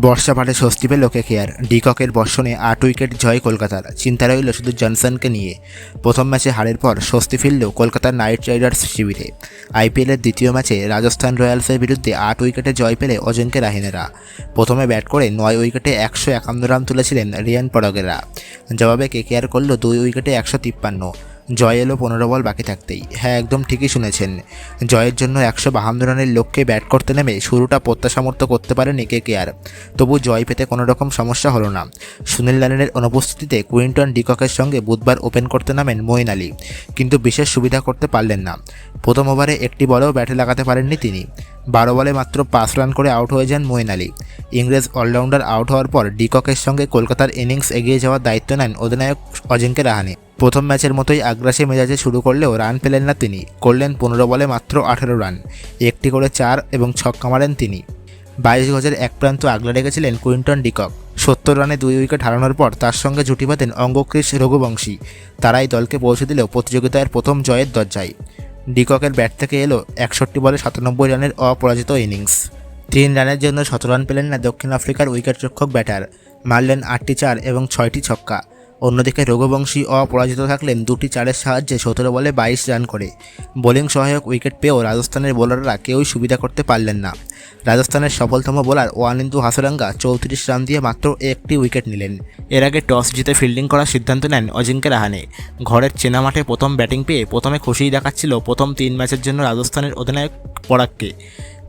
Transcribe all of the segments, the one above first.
বর্ষা পাটে স্বস্তি পেল কেকেআর। ডিককের বর্ষণে আট উইকেট জয় কলকাতার। চিন্তা রইল শুধু জনসনকে নিয়ে। প্রথম ম্যাচে হারের পর স্বস্তি ফিরল কলকাতার নাইট রাইডার্স শিবিরে। আইপিএলের দ্বিতীয় ম্যাচে রাজস্থান রয়্যালসের বিরুদ্ধে আট উইকেটে জয় পেলে অজিঙ্ক্য রাহিনেরা। প্রথমে ব্যাট করে নয় উইকেটে একশো একান্ন রান তুলেছিলেন রিয়ান পরগেরা। জবাবে কেকেআর করল দুই উইকেটে একশো তিপ্পান্ন। জয় এলো পনেরো বল বাকি থাকতেই। হ্যাঁ একদম ঠিকই শুনেছেন। জয়ের জন্য একশো বাহান্ন রানের লক্ষ্যে ব্যাট করতে নেমে শুরুটা প্রত্যাশামর্থ করতে পারেনি কে কে আর তবু জয় পেতে কোনো রকম সমস্যা হলো না। সুনীল লালেনের অনুপস্থিতিতে কুইন্টন ডিককের সঙ্গে বুধবার ওপেন করতে নামেন মঈন আলী। কিন্তু বিশেষ সুবিধা করতে পারলেন না। প্রথম ওভারে একটি বলেও ব্যাটে লাগাতে পারেননি তিনি। বারো বলে মাত্র পাঁচ রান করে আউট হয়ে যান মঈন আলী। ইংরেজ অলরাউন্ডার আউট হওয়ার পর ডিককের সঙ্গে কলকাতার ইনিংস এগিয়ে যাওয়ার দায়িত্ব নেন অধিনায়ক অজিঙ্ক্য রাহানে। প্রথম ম্যাচের মতোই আগ্রাসী মেজাজে শুরু করলেও রান পেলেন না তিনি। করলেন পনেরো বলে মাত্র আঠেরো রান। একটি করে চার এবং ছক্কা মারেন তিনি। বাইশ গজের এক প্রান্ত আগলে রেখেছিলেন কুইন্টন ডিকক। সত্তর রানে দুই উইকেট হারানোর পর তার সঙ্গে জুটি বাঁধেন অঙ্গক্রিস রঘুবংশী। তারাই দলকে পৌঁছে দিলেও প্রতিযোগিতার প্রথম জয়ের দরজায়। ডিককের ব্যাট থেকে এলো একষট্টি বলে সাতানব্বই রানের অপরাজিত ইনিংস। তিন রানের জন্য শত রান পেলেন না দক্ষিণ আফ্রিকার উইকেটরক্ষক ব্যাটার। মারলেন আটটি চার এবং ছয়টি ছক্কা। অন্যদিকে রঘুবংশী অপরাজিত থাকলেন দুটি চারের সাহায্যে সতেরো বলে বাইশ রান করে। বোলিং সহায়ক উইকেট পেয়েও রাজস্থানের বোলাররা কেউই সুবিধা করতে পারলেন না। রাজস্থানের সফলতম বোলার ওয়ানিন্দু হাসরাঙ্গা চৌত্রিশ রান দিয়ে মাত্র একটি উইকেট নিলেন। এর আগে টস জিতে ফিল্ডিং করার সিদ্ধান্ত নেন অজিঙ্ক্য রাহানে। ঘরের চেনা মাঠে প্রথম ব্যাটিং পেয়ে প্রথমে খুশিই দেখাচ্ছিল প্রথম তিন ম্যাচের জন্য রাজস্থানের অধিনায়ক পরাগকে।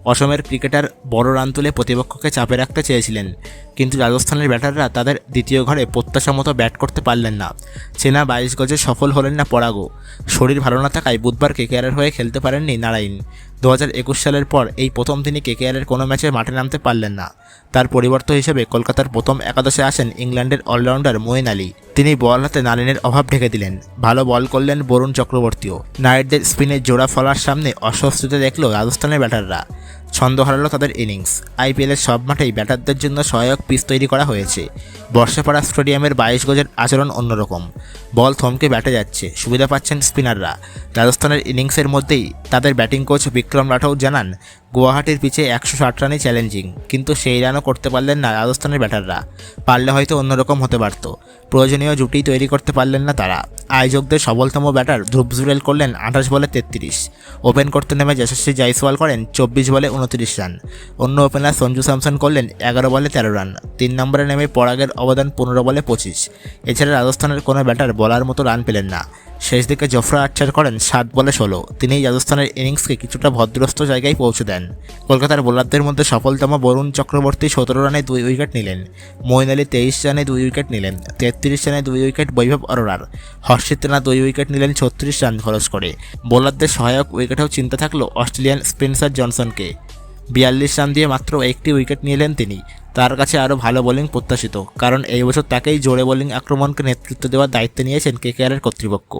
অসমের ক্রিকেটার বড় রান তুলে প্রতিপক্ষকে চাপে রাখতে চেয়েছিলেন। কিন্তু রাজস্থানের ব্যাটাররা তাদের দ্বিতীয় ঘরে প্রত্যাশা মতো ব্যাট করতে পারলেন না। চেনা বাইশ গজে সফল হলেন না পরাগও। শরীর ভালো না থাকায় বুধবার কেকেআরের হয়ে খেলতে পারেননি নারায়ণ দু হাজার একুশ সালের পর এই প্রথম তিনি কেকেআরের কোনো ম্যাচে মাঠে নামতে পারলেন না। তার পরিবর্তন হিসেবে কলকাতার প্রথম একাদশে আসেন ইংল্যান্ডের অলরাউন্ডার মোয়েন আলী। তিনি বল হাতে নারিনের অভাব ঢেকে দিলেন। ভালো বল করলেন বরুণ চক্রবর্তীও। নাইটদের স্পিনের জোড়া ফলার সামনে অস্বস্তিতে দেখল রাজস্থানের ব্যাটাররা। ছন্দ হারালো তাদের ইনিংস। আইপিএলের সব মাঠেই ব্যাটারদের জন্য সহায়ক পিচ তৈরি করা হয়েছে। বর্ষাপাড়া স্টেডিয়ামের বাইশ গজের আচরণ অন্যরকম। বল থমকে ব্যাটে যাচ্ছে, সুবিধা পাচ্ছেন স্পিনাররা। রাজস্থানের ইনিংসের মধ্যেই তাদের ব্যাটিং কোচ বিক্রম রাঠৌর জানান, গুয়াহাটির পিচে একশো ষাট রানই চ্যালেঞ্জিং, কিন্তু সেই রানও করতে পারলেন না রাজস্থানের ব্যাটাররা। পারলে হয়তো অন্যরকম হতে পারত। প্রয়োজনীয় জুটি তৈরি করতে পারলেন না তারা। আয়োজকদের সবলতম ব্যাটার ধ্রুব জুরেল করলেন আঠাশ বলে তেত্রিশ। ওপেন করতে নেমে যশস্বী জয়সওয়াল করেন চব্বিশ বলে উনত্রিশ রান। অন্য ওপেনার সঞ্জু স্যামসন করলেন এগারো বলে তেরো রান। তিন নম্বরে নেমে পরাগের অবদান পনেরো বলে পঁচিশ। এছাড়া রাজস্থানের কোনো ব্যাটার বলার মতো রান পেলেন না। শেষ দিকে জফরা আচ্ছার করেন সাত বলে ষোলো। তিনি রাজস্থানের ইনিংসকে কিছুটা ভদ্রস্থ জায়গায় পৌঁছে দেন। কলকাতার বোলারদের মধ্যে সফলতম বরুণ চক্রবর্তী সতেরো রানে দুই উইকেট নিলেন। মঈন আলী তেইশ রানে দুই উইকেট নিলেন। তেত্রিশ রানে দুই উইকেট বৈভব অরোরার। হর্ষিত রানা দুই উইকেট নিলেন ছত্রিশ রান খরচ করে। বোলারদের সহায়ক উইকেটেও চিন্তা থাকল অস্ট্রেলিয়ান স্পেন্সার জনসনকে। বিয়াল্লিশ রান দিয়ে মাত্র একটি উইকেট নিলেন তিনি। তার কাছে আরও ভালো বোলিং প্রত্যাশিত, কারণ এই বছর তাকেই জোরে বোলিং আক্রমণকে নেতৃত্ব দেওয়ার দায়িত্ব নিয়েছেন কেকেআরের কর্তৃপক্ষ।